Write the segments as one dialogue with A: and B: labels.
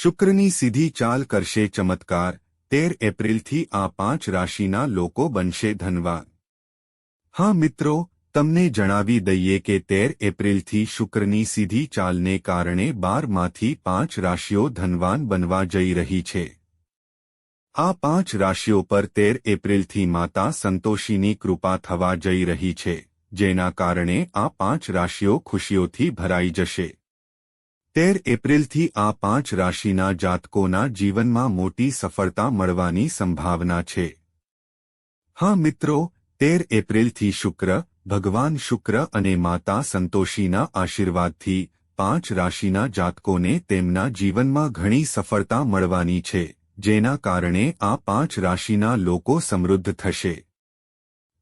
A: શુક્રની સીધી ચાલ કરશે ચમત્કાર તેર એપ્રિલથી આ પાંચ રાશિના લોકો બનશે ધનવાન હા મિત્રો તમને જણાવી દઈએ કે તેર એપ્રિલથી શુક્રની સીધી ચાલને કારણે બારમાંથી પાંચ રાશિઓ ધનવાન બનવા જઈ રહી છે આ પાંચ રાશિઓ પર તેર એપ્રિલથી માતા સંતોષીની કૃપા થવા જઈ રહી છે જેના કારણે આ પાંચ રાશિઓ ખુશીઓથી ભરાઈ જશે તેર એપ્રિલથી આ પાંચ રાશિના જાતકોના જીવનમાં મોટી સફળતા મળવાની સંભાવના છે. હા મિત્રો, તેર એપ્રિલથી શુક્ર, ભગવાન શુક્ર અને માતા સંતોષીના આશીર્વાદથી પાંચ રાશિના જાતકોને તેમના જીવનમાં ઘણી સફળતા મળવાની છે, જેના કારણે આ પાંચ રાશિના લોકો સમૃદ્ધ થશે.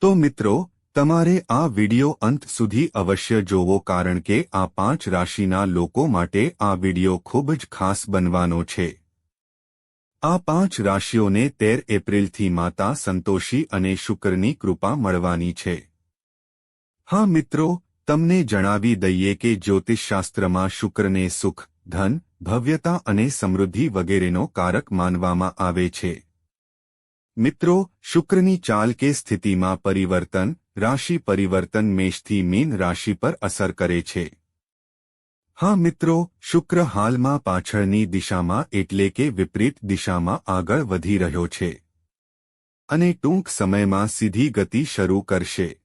A: તો મિત્રો તમારે આ વિડિયો અંત સુધી અવશ્ય જોવો કારણ કે આ પાંચ રાશિના લોકો માટે આ વિડિયો ખૂબ જ ખાસ બનવાનો છે. આ પાંચ રાશિઓને તેર એપ્રિલથી માતા સંતોષી અને શુક્રની કૃપા મળવાની છે. હા મિત્રો, તમને જણાવી દઈએ કે જ્યોતિષશાસ્ત્રમાં શુક્રને સુખ, ધન, ભવ્યતા અને સમૃદ્ધિ વગેરેનો કારક માનવામાં આવે છે. મિત્રો, શુક્રની ચાલ કે સ્થિતિમાં પરિવર્તન રાશિ પરિવર્તન મેષથી મીન રાશિ પર અસર કરે છે. હા મિત્રો, શુક્ર હાલમાં પાછળની દિશામાં એટલે કે વિપરીત દિશામાં આગળ વધી રહ્યો છે. અને ટૂંક સમયમાં સીધી ગતિ શરૂ કરશે.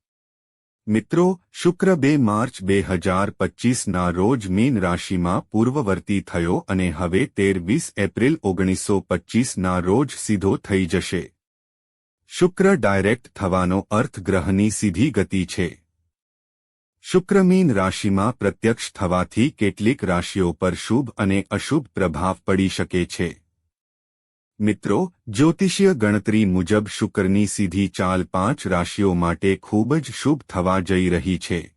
A: મિત્રો, શુક્ર બે માર્ચ બે હજાર પચ્ચીસના રોજ મીન રાશિમાં પૂર્વવર્તી થયો અને હવે તેર વીસ એપ્રિલ ઓગણીસો પચ્ચીસના રોજ સીધો થઈ જશે. શુક્ર ડાયરેક્ટ થવાનો અર્થ ગ્રહની સીધી ગતિ છે. શુક્રમીન રાશિમાં પ્રત્યક્ષ થવાથી કેટલીક રાશિઓ પર શુભ અને અશુભ પ્રભાવ પડી શકે છે. મિત્રો, જ્યોતિષીય ગણતરી મુજબ શુક્રની સીધી ચાલ પાંચ રાશિઓ માટે ખૂબ જ શુભ થવા જઈ રહી છે.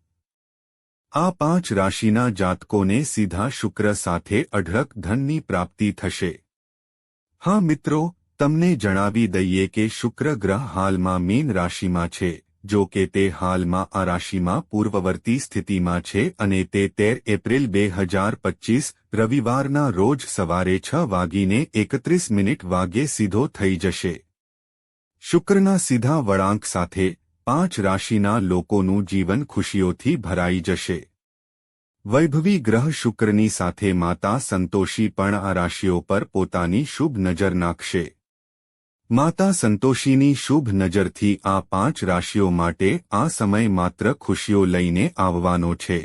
A: આ પાંચ રાશિના જાતકોને સીધા શુક્ર સાથે અઢળક ધનની પ્રાપ્તિ થશે. હા મિત્રો તમને જણાવી દઈએ કે શુક્ર ગ્રહ હાલમાં મીન રાશિમાં છે, જો કે તે હાલમાં આ રાશિમાં પૂર્વવર્તી સ્થિતિમાં છે અને તે તેર એપ્રિલ બે હજાર પચ્ચીસ રવિવારના રોજ સવારે છ વાગીને એકત્રીસ મિનિટ વાગ્યે સીધો થઈ જશે. શુક્રના સીધા વળાંક સાથે, પાંચ રાશિના લોકોનું જીવન ખુશીઓથી ભરાઈ જશે. વૈભવી ગ્રહ શુક્રની સાથે માતા સંતોષી પણ આ રાશિઓ પર પોતાની શુભ નજર નાખશે. માતા સંતોષીની શુભ નજરથી આ પાંચ રાશિઓ માટે આ સમય માત્ર ખુશીઓ લઈને આવવાનો છે.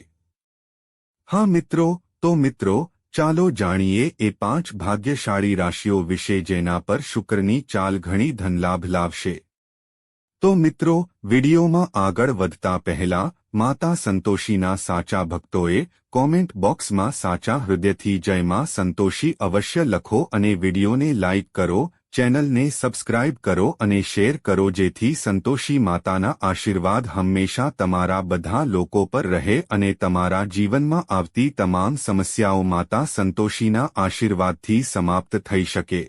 A: હા મિત્રો, તો મિત્રો, ચાલો જાણીએ એ પાંચ ભાગ્યશાળી રાશિઓ વિશે જેના પર શુક્રની ચાલ ઘણી ધનલાભ લાવશે. તો મિત્રો, વિડીયોમાં આગળ વધતા પહેલા, માતા સંતોષીના સાચા ભક્તોએ કોમેન્ટ બોક્સમાં સાચા હૃદયથી જયમાં સંતોષી અવશ્ય લખો અને વિડીયોને લાઇક કરો ચેનલને સબસ્ક્રાઇબ કરો અને શેર કરો જેથી સંતોષી માતાના આશીર્વાદ હંમેશા તમારા બધા લોકો પર રહે અને તમારા જીવનમાં આવતી તમામ સમસ્યાઓ માતા સંતોષીના આશીર્વાદથી સમાપ્ત થઈ શકે.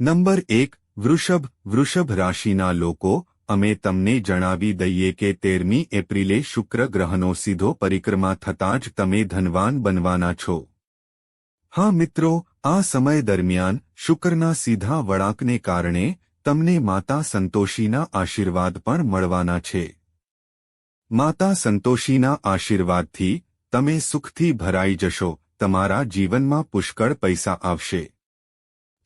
A: નંબર એક, વૃષભ. વૃષભ રાશિના લોકો, અમે તમને જણાવી દઈએ કે તેરમી એપ્રિલે શુક્ર ગ્રહનો સીધો પરિક્રમા થતાં જ તમે ધનવાન બનવાના છો. હા મિત્રો આ સમય દરમિયાન શુક્રના સીધા વળાંકને કારણે તમને માતા સંતોષીના આશીર્વાદ પણ મળવાના છે. માતા સંતોષીના આશીર્વાદથી તમે સુખથી ભરાઈ જશો, તમારા જીવનમાં પુષ્કળ પૈસા આવશે.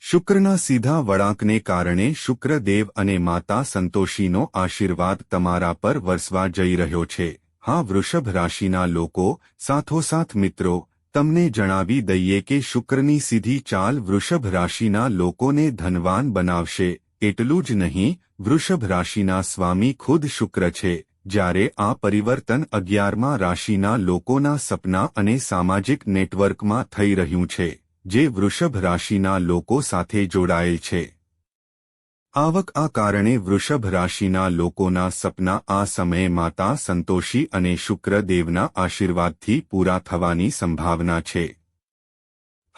A: શુક્રના સીધા વળાંકને કારણે શુક્રદેવ અને માતા સંતોષીનો આશીર્વાદ તમારા પર વરસવા જઈ રહ્યો છે. હા, વૃષભ રાશિના લોકો, સાથોસાથ મિત્રો તમને જણાવી દઈએ કે શુક્રની સીધી ચાલ વૃષભ રાશિના લોકોને ધનવાન બનાવશે. એટલું જ નહીં, વૃષભ રાશિના સ્વામી ખુદ શુક્ર છે. જ્યારે આ પરિવર્તન અગિયારમાં રાશિના લોકોના સપના અને સામાજિક નેટવર્કમાં થઈ રહ્યું છે, જે વૃષભ રાશિના લોકો સાથે જોડાયેલ છે. આવક આ કારણે વૃષભ રાશિના લોકોના સપના આ સમયે માતા સંતોષી અને શુક્રદેવના આશીર્વાદથી પૂરા થવાની સંભાવના છે.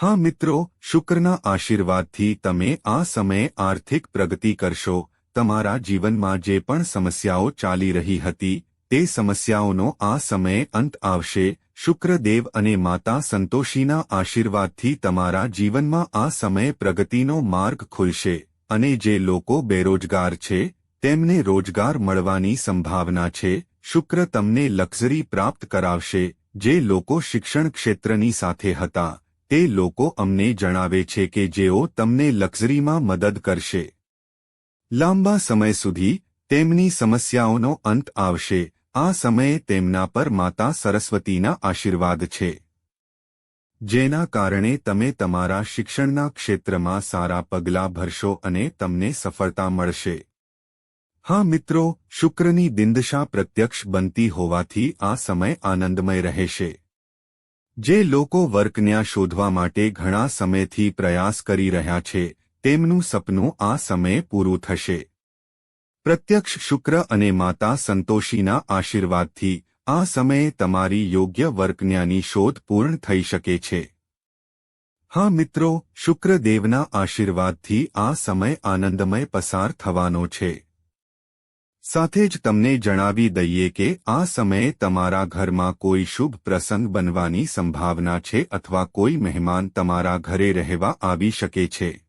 A: હા મિત્રો, શુક્રના આશીર્વાદથી તમે આ સમયે આર્થિક પ્રગતિ કરશો. તમારા જીવનમાં જે પણ સમસ્યાઓ ચાલી રહી હતી, તે સમસ્યાઓનો આ સમયે અંત આવશે. શુક્રદેવ અને માતા સંતોષીના આશીર્વાદથી તમારા જીવનમાં આ સમયે પ્રગતિનો માર્ગ ખુલશે. અને જે લોકો બેરોજગાર છે, તેમને રોજગાર મળવાની સંભાવના છે, શુક્ર તમને લક્ઝરી પ્રાપ્ત કરાવશે, જે લોકો શિક્ષણ ક્ષેત્રની સાથે હતા, તે લોકો અમને જણાવે છે કે જેઓ તમને લક્ઝરીમાં મદદ કરશે. લાંબા સમય સુધી, તેમની સમસ્યાઓનો અંત આવશે, આ સમયે તેમના પર માતા સરસ્વતીના આશીર્વાદ છે. જેના કારણે તમે તમારા શિક્ષણના ક્ષેત્રમાં સારા પગલાં ભરશો અને તમને સફળતા મળશે. હા મિત્રો, શુક્રની દિંદશા પ્રત્યક્ષ બનતી હોવાથી આ સમય આનંદમય રહેશે. જે લોકો વર્કન્યા શોધવા માટે ઘણા સમયથી પ્રયાસ કરી રહ્યા છે, તેમનું સપનું આ સમયે પૂરું થશે. પ્રત્યક્ષ શુક્ર અને માતા સંતોષીના આશીર્વાદથી આ સમયે તમારી યોગ્ય વર્કન્યાની શોધ પૂર્ણ થઈ શકે છે. હા મિત્રો, શુક્રદેવના આશીર્વાદથી આ સમય આનંદમય પસાર થવાનો છે. સાથે જ તમને જણાવી દઈએ કે આ સમયે તમારા ઘરમાં કોઈ શુભ પ્રસંગ બનવાની સંભાવના છે અથવા કોઈ મહેમાન તમારા ઘરે રહેવા આવી શકે છે.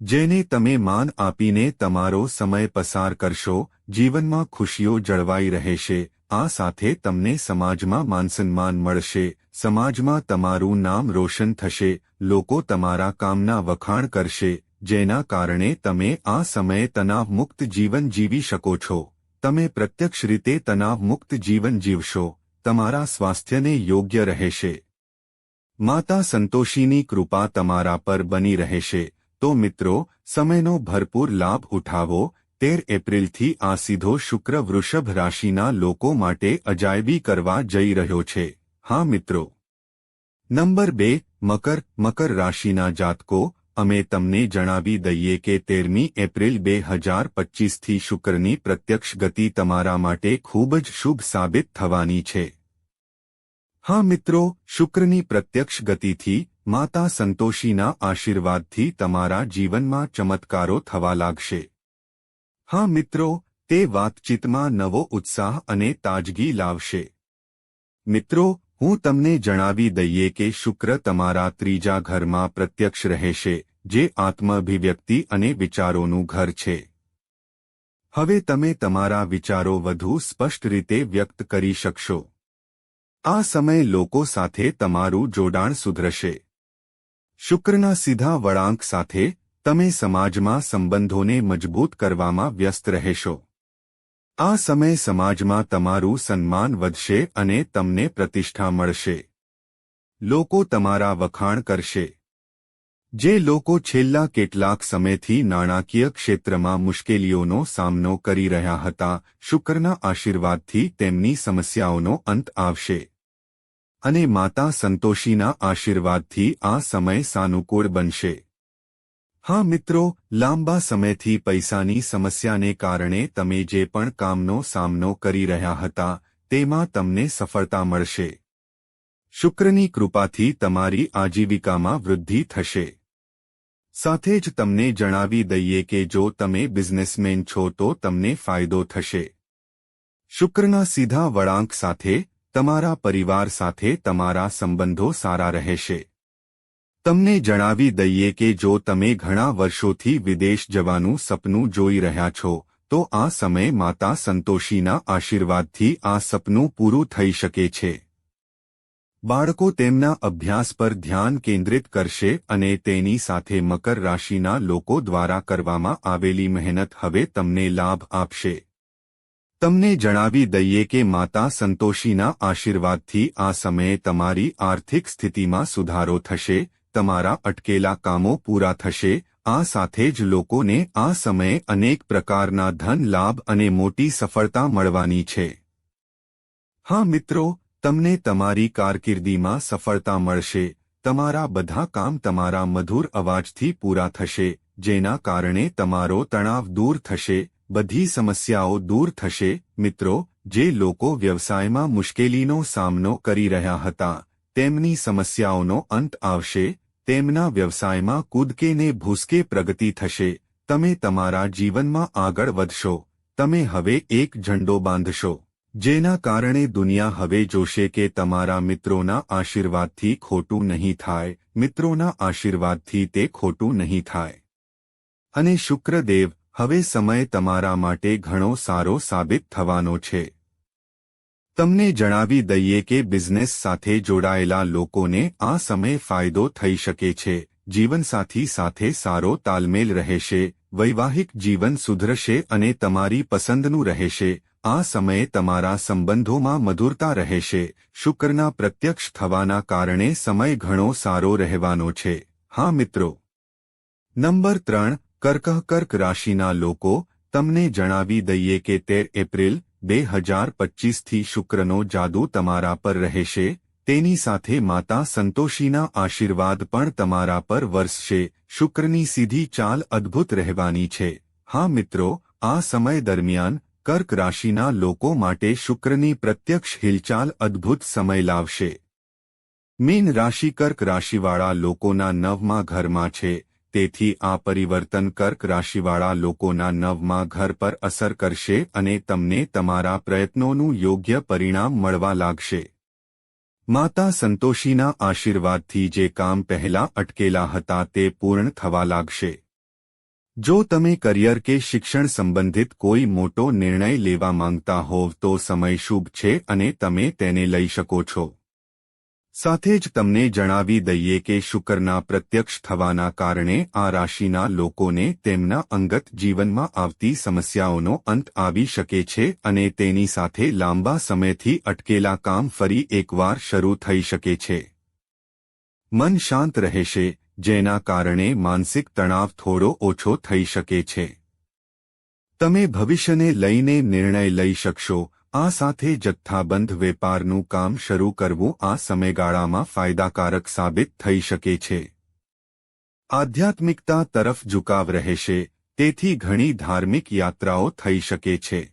A: જેને તમે માન આપીને તમારો સમય પસાર કરશો, જીવનમાં ખુશીઓ જળવાઈ રહેશે આ સાથે તમને સમાજમાં માનસન્માન મળશે, સમાજમાં તમારું નામ રોશન થશે, લોકો તમારા કામના વખાણ કરશે, જેના કારણે તમે આ સમયે તણાવમુક્ત જીવન જીવી શકો છો. તમે પ્રત્યક્ષ રીતે તણાવમુક્ત જીવન જીવશો, તમારા સ્વાસ્થ્યને યોગ્ય રહેશે. માતા સંતોષીની કૃપા તમારા પર બની રહેશે. તો મિત્રો, સમયનો ભરપૂર લાભ ઉઠાવો તેર એપ્રિલથી આ સીધો શુક્ર વૃષભ રાશિના લોકો માટે અજાયબી કરવા જઈ રહ્યો છે. હા, મિત્રો. નંબર બે, મકર મકર રાશિના જાતકો, અમે તમને જણાવી દઈએ કે તેરમી એપ્રિલ બે હજાર પચ્ચીસથી શુક્રની પ્રત્યક્ષ ગતિ તમારા માટે ખૂબ જ શુભ સાબિત થવાની છે. હા, મિત્રો, શુક્રની પ્રત્યક્ષ ગતિથી માતા સંતોષીના આશીર્વાદથી તમારા જીવનમાં ચમત્કારો થવા લાગશે. હા મિત્રો, તે વાતચીતમાં નવો ઉત્સાહ અને તાજગી લાવશે. મિત્રો, હું તમને જણાવી દઈએ કે શુક્ર તમારા ત્રીજા ઘરમાં પ્રત્યક્ષ રહેશે, જે આત્માભિવ્યક્તિ અને વિચારોનું ઘર છે. હવે તમે તમારા વિચારો વધુ સ્પષ્ટ રીતે વ્યક્ત કરી શકશો. આ સમય લોકો સાથે તમારું જોડાણ સુધરશે. શુક્રના સીધા વળાંક સાથે તમે સમાજમાં સંબંધોને મજબૂત કરવામાં વ્યસ્ત રહેશો. આ સમય સમાજમાં તમારું સન્માન વધશે અને તમને પ્રતિષ્ઠા મળશે. લોકો તમારા વખાણ કરશે. જે લોકો છેલ્લા કેટલાક સમયથી નાણાકીય ક્ષેત્રમાં મુશ્કેલીઓનો સામનો કરી રહ્યા હતા, શુક્રના આશીર્વાદથી તેમની સમસ્યાઓનો અંત આવશે. અને માતા સંતોષીના આશીર્વાદથી આ સમય સાનુકૂળ બનશે. હા મિત્રો, લાંબા સમયથી પૈસાની સમસ્યાને કારણે તમે જે પણ કામનો સામનો કરી રહ્યા હતા, તેમાં તમને સફળતા મળશે. શુક્રની કૃપાથી તમારી આજીવિકામાં વૃદ્ધિ થશે. સાથે જ તમને જણાવી દઈએ કે જો તમે બિઝનેસમેન છો તો તમને ફાયદો થશે. શુક્રના સીધા વળાંક સાથે, તમારા પરિવાર સાથે તમારા સંબંધો સારા રહેશે. તમને જણાવી દઈએ કે જો તમે ઘણા વર્ષોથી વિદેશ જવાનું સપનું જોઈ રહ્યા છો, તો આ સમય માતા સંતોષીના આશીર્વાદથી આ સપનું પૂરું થઈ શકે છે. બાળકો તેમના અભ્યાસ પર ધ્યાન કેન્દ્રિત કરશે અને તેની સાથે મકર રાશિના લોકો દ્વારા કરવામાં આવેલી મહેનત હવે તમને લાભ આપશે. તમને જણાવી દઈએ કે માતા સંતોષીના આશીર્વાદથી આ સમયે તમારી આર્થિક સ્થિતિમાં સુધારો થશે તમારા અટકેલા કામો પૂરા થશે, આ સાથે જ લોકોને આ સમયે અનેક પ્રકારના ધન લાભ અને મોટી સફળતા મળવાની છે. હા મિત્રો, તમને તમારી કારકિર્દીમાં સફળતા મળશે, તમારા બધા કામ તમારા મધુર અવાજથી પૂરા થશે, જેના કારણે તમારો તણાવ દૂર થશે, બધી સમસ્યાઓ દૂર થશે, મિત્રો, જે લોકો વ્યવસાયમાં મુશ્કેલીનો સામનો કરી રહ્યા હતા. તેમની સમસ્યાઓનો અંત આવશે, તેમના વ્યવસાયમાં કૂદકેને ભૂસકે પ્રગતિ થશે, તમે તમારા જીવનમાં આગળ વધશો, તમે હવે એક ઝંડો બાંધશો, જેના કારણે દુનિયા હવે જોશે કે તમારા મિત્રોના આશીર્વાદથી ખોટું નહીં થાય, મિત્રોના આશીર્વાદથી તે ખોટું નહીં થાય. અને શુક્રદેવ, હવે સમય તમારા માટે ઘણો સારો સાબિત થવાનો છે. તમને જણાવી દઈએ કે બિઝનેસ સાથે જોડાયેલા લોકોને આ સમય ફાયદો થઈ શકે છે, જીવનસાથી સાથે સારો તાલમેલ રહેશે, વૈવાહિક જીવન સુધરશે અને તમારી પસંદનું રહેશે, આ સમયે તમારા સંબંધોમાં મધુરતા રહેશે, શુક્રના પ્રત્યક્ષ થવાના કારણે સમય ઘણો સારો રહેવાનો છે. હા મિત્રો. નંબર ત્રણ કર્કહ કર્ક રાશિના લોકો, તમને જણાવી દઈએ કે તેર એપ્રિલ બે હજાર પચ્ચીસથી શુક્રનો જાદુ તમારા પર રહેશે, તેની સાથે માતા સંતોષીના આશીર્વાદ પણ તમારા પર વરસશે. શુક્રની સીધી ચાલ અદ્ભુત રહેવાની છે. હા મિત્રો, આ સમય દરમિયાન કર્ક રાશિના લોકો માટે શુક્રની પ્રત્યક્ષ હિલચાલ અદ્ભુત સમય લાવશે. મીન રાશિ કર્ક રાશિવાળા લોકોના નવમા ઘરમાં છે. તેથી આ પરિવર્તન કર્ક રાશિવાળા લોકોના નવમાં ઘર પર અસર કરશે અને તમને તમારા પ્રયત્નોનું યોગ્ય પરિણામ મળવા લાગશે. માતા સંતોષીના આશીર્વાદથી જે કામ પહેલા અટકેલા હતા તે પૂર્ણ થવા લાગશે. જો તમે કરિયર કે શિક્ષણ સંબંધિત કોઈ મોટો નિર્ણય લેવા માંગતા હોવ તો સમય શુભ છે અને તમે તેને લઈ શકો છો. સાથે જ તમને જણાવી દઈએ કે શુક્રના પ્રત્યક્ષ થવાના કારણે આ રાશિના લોકોને તેમના અંગત જીવનમાં આવતી સમસ્યાઓનો અંત આવી શકે છે અને તેની સાથે લાંબા સમયથી અટકેલા કામ ફરી એકવાર શરૂ થઈ શકે છે. મન શાંત રહેશે, જેના કારણે માનસિક તણાવ થોડો ઓછો થઈ શકે છે. તમે ભવિષ્યને લઈને નિર્ણય લઈ શકશો આ સાથે જથ્થાબંધ વેપારનું કામ શરૂ કરવું આ સમયગાળામાં ફાયદાકારક સાબિત થઈ શકે છે. આધ્યાત્મિકતા તરફ ઝુકાવ રહેશે, તેથી ઘણી ધાર્મિક યાત્રાઓ થઈ શકે છે.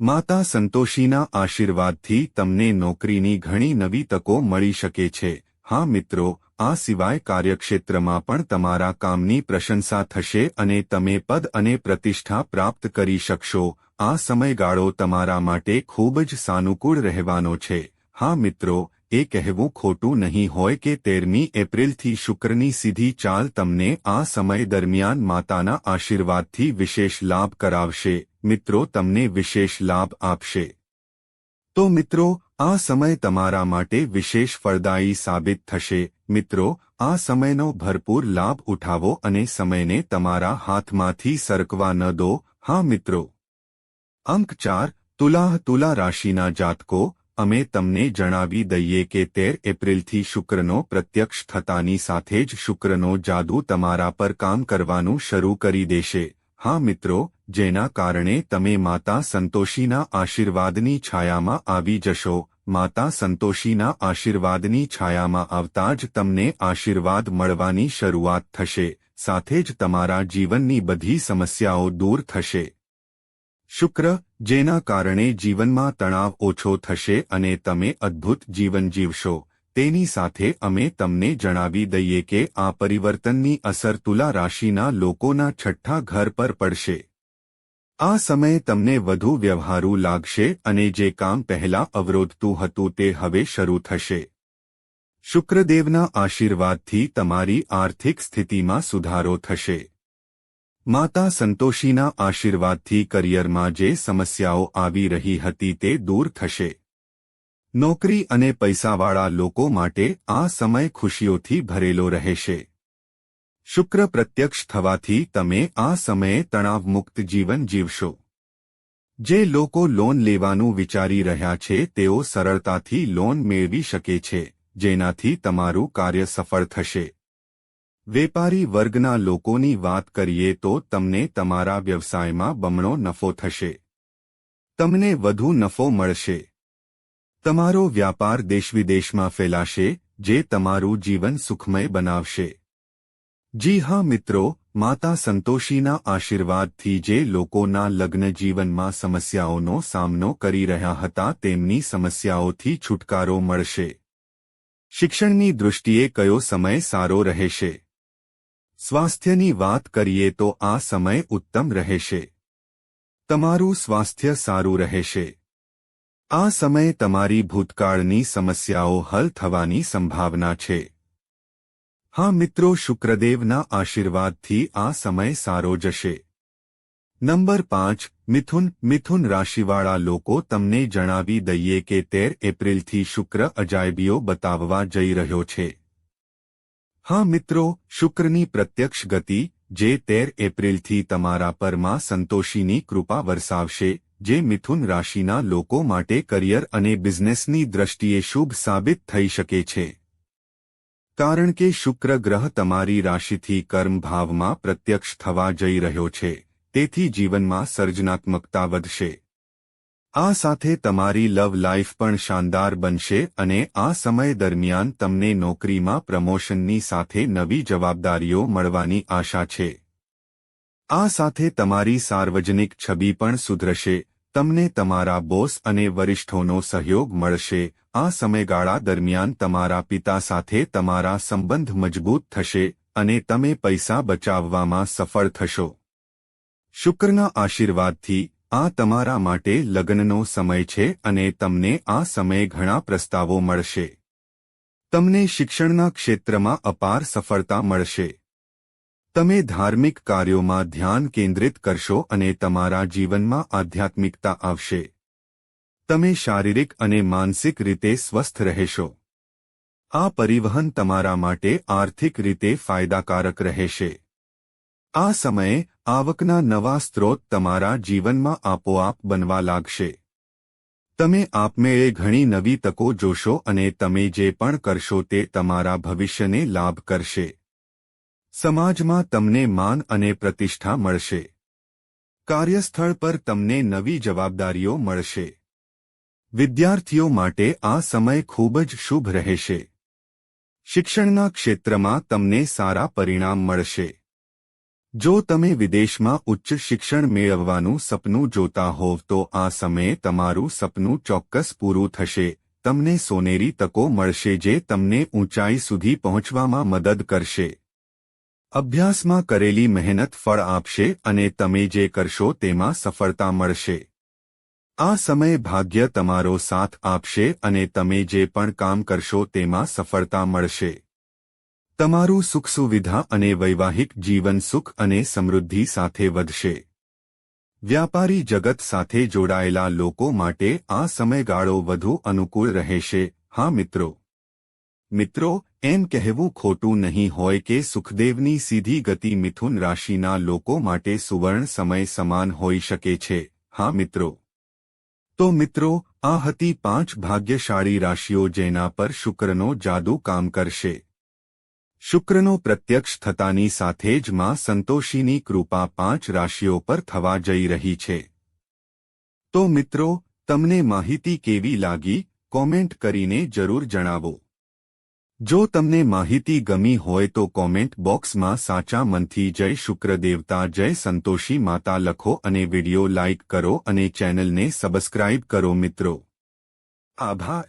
A: માતા સંતોષીના આશીર્વાદથી તમને નોકરીની ઘણી નવી તકો મળી શકે છે. હા મિત્રો આ સિવાય કાર્યક્ષેત્રમાં પણ તમારા કામની પ્રશંસા થશે અને તમે પદ અને પ્રતિષ્ઠા પ્રાપ્ત કરી શકશો. આ સમયગાળો તમારા માટે ખૂબ જ સાનુકૂળ રહેવાનો છે. હા મિત્રો, એ કહેવું ખોટું નહીં હોય કે તેરમી એપ્રિલથી શુક્રની સીધી ચાલ તમને આ સમય દરમિયાન માતાના આશીર્વાદથી વિશેષ લાભ કરાવશે. મિત્રો, તમને વિશેષ લાભ આપશે. તો મિત્રો આ સમય તમારા માટે વિશેષ ફળદાયી સાબિત થશે. મિત્રો, આ સમયનો ભરપૂર લાભ ઉઠાવો અને સમયને તમારા હાથમાંથી સરકવા ન દો. હા, મિત્રો. અંક ચાર, તુલાહ તુલા રાશિના જાતકો, અમે તમને જણાવી દઈએ કે તેર એપ્રિલથી શુક્રનો પ્રત્યક્ષ થતાની સાથે જ શુક્રનો જાદુ તમારા પર કામ કરવાનું શરૂ કરી દેશે. હા, મિત્રો, જેના કારણે તમે માતા સંતોષીના આશીર્વાદની છાયામાં આવી જશો. માતા સંતોષીના આશીર્વાદની છાયામાં આવતા જ તમને આશીર્વાદ મળવાની શરૂઆત થશે, સાથે જ તમારા જીવનની બધી સમસ્યાઓ દૂર થશે. શુક્ર, જેના કારણે જીવનમાં તણાવ ઓછો થશે અને તમે અદ્ભુત જીવન જીવશો, તેની સાથે અમે તમને જણાવી દઈએ કે આ પરિવર્તનની અસર તુલા રાશિના લોકોના છઠ્ઠા ઘર પર પડશે. આ સમયે તમને વધુ વ્યવહારુ લાગશે અને જે કામ પહેલા અવરોધતું હતું તે હવે શરૂ થશે. શુક્રદેવના આશીર્વાદથી તમારી આર્થિક સ્થિતિમાં સુધારો થશે. માતા સંતોષીના આશીર્વાદથી કરિયરમાં જે સમસ્યાઓ આવી રહી હતી તે દૂર થશે. નોકરી અને પૈસાવાળા લોકો માટે આ સમય ખુશીઓથી ભરેલો રહેશે. શુક્ર પ્રત્યક્ષ થવાથી તમે આ સમયે તણાવમુક્ત જીવન જીવશો. જે લોકો લોન લેવાનું વિચારી રહ્યા છે, તેઓ સરળતાથી લોન મેળવી શકે છે, જેનાથી તમારું કાર્ય સફળ થશે. વેપારી વર્ગના લોકોની વાત કરીએ તો તમને તમારા વ્યવસાયમાં બમણો નફો થશે. તમને વધુ નફો મળશે. તમારો વ્યાપાર દેશવિદેશમાં ફેલાશે, જે તમારું જીવન સુખમય બનાવશે. જી હા મિત્રો, માતા સંતોષીના આશીર્વાદથી જે લોકોના લગ્ન જીવનમાં સમસ્યાઓનો સામનો કરી રહ્યા હતા તેમની સમસ્યાઓથી છુટકારો મળશે. શિક્ષણની દૃષ્ટિએ કયો સમય સારો રહેશે? સ્વાસ્થ્યની વાત કરીએ તો આ સમય ઉત્તમ રહેશે. તમારું સ્વાસ્થ્ય સારું રહેશે. આ સમયે તમારી ભૂતકાળની સમસ્યાઓ હલ થવાની સંભાવના છે. હા મિત્રો શુક્રદેવના આશીર્વાદથી આ સમય સારો જશે. નંબર પાંચ, મિથુન મિથુન રાશિવાળા લોકો તમને જણાવી દઈએ કે તેર એપ્રિલથી શુક્ર અજાયબીઓ બતાવવા જઈ રહ્યો છે. હા મિત્રો, શુક્રની પ્રત્યક્ષ ગતિ, જે તેર એપ્રિલથી તમારા પરમાં સંતોષીની કૃપા વરસાવશે, જે મિથુન રાશિના લોકો માટે કરિયર અને બિઝનેસની દ્રષ્ટિએ શુભ સાબિત થઈ શકે છે. કારણ કે શુક્ર ગ્રહ તમારી રાશિથી કર્મ ભાવમાં પ્રત્યક્ષ થવા જઈ રહ્યો છે, તેથી જીવનમાં સર્જનાત્મકતા વધશે. આ સાથે તમારી લવ લાઈફ પણ શાનદાર બનશે અને આ સમય દરમિયાન તમને નોકરીમાં પ્રમોશનની સાથે નવી જવાબદારીઓ મળવાની આશા છે. આ સાથે તમારી સાર્વજનિક છબી પણ સુધરશે તમને તમારા બોસ અને વરિષ્ઠોનો સહયોગ મળશે. આ સમયગાળા દરમિયાન તમારા પિતા સાથે તમારા સંબંધ મજબૂત થશે અને તમે પૈસા બચાવવામાં સફળ થશો. શુક્રના આશીર્વાદથી આ તમારા માટે લગ્નનો સમય છે અને તમને આ સમયે ઘણા પ્રસ્તાવો મળશે. તમને શિક્ષણના ક્ષેત્રમાં અપાર સફળતા મળશે. તમે ધાર્મિક કાર્યોમાં ધ્યાન કેન્દ્રિત કરશો અને તમારા જીવનમાં આધ્યાત્મિકતા આવશે. તમે શારીરિક અને માનસિક રીતે સ્વસ્થ રહેશો. આ પરિવહન તમારા માટે આર્થિક રીતે ફાયદાકારક રહેશે. આ સમયે આવકના નવા સ્ત્રોત તમારા જીવનમાં આપોઆપ બનવા લાગશે. તમે આપમેળે ઘણી નવી તકો જોશો અને તમે જે પણ કરશો તે તમારા ભવિષ્યને લાભ કરશે. સમાજમાં તમને માન અને પ્રતિષ્ઠા મળશે. કાર્યસ્થળ પર તમને નવી જવાબદારીઓ મળશે. વિદ્યાર્થીઓ માટે આ સમય ખૂબ જ શુભ રહેશે. શિક્ષણના ક્ષેત્રમાં તમને સારા પરિણામ મળશે. જો તમે વિદેશમાં ઉચ્ચ શિક્ષણ મેળવવાનું સપનું જોતા હોવ તો આ સમયે તમારું સપનું ચોક્કસ પૂરું થશે. તમને સોનેરી તકો મળશે જે તમને ઊંચાઈ સુધી પહોંચવામાં મદદ કરશે. અભ્યાસમાં કરેલી મહેનત ફળ આપશે અને તમે જે કરશો તેમાં સફળતા મળશે. આ સમય ભાગ્ય તમારો સાથ આપશે અને તમે જે પણ કામ કરશો તેમાં સફળતા મળશે. તમારું સુખ સુવિધા અને વૈવાહિક જીવન સુખ અને સમૃદ્ધિ સાથે વધશે. વ્યાપારી જગત સાથે જોડાયેલા લોકો માટે આ સમયગાળો વધુ અનુકૂળ રહેશે. હા મિત્રો. મિત્રો, એમ કહેવું ખોટું નહીં હોય કે સુખદેવની સીધી ગતિ મિથુન રાશિના લોકો માટે સુવર્ણ સમય સમાન હોઈ શકે છે. હા, મિત્રો. તો મિત્રો, આ હતી પાંચ ભાગ્યશાળી રાશિઓ જેના પર શુક્રનો જાદુ કામ કરશે. શુક્રનો પ્રત્યક્ષ થતાની સાથે જ માં સંતોષીની કૃપા પાંચ રાશિઓ પર થવા જઈ રહી છે. તો મિત્રો, તમને માહિતી કેવી લાગી? કોમેન્ટ કરીને જરૂર જણાવો. જો તમને માહિતી ગમી હોય તો કોમેન્ટ બોક્સમાં સાચા મનથી જય શુક્રદેવતા, જય સંતોષી માતા લખો અને વિડિયો લાઇક કરો અને ચેનલને સબસ્ક્રાઇબ કરો મિત્રો. આભાર.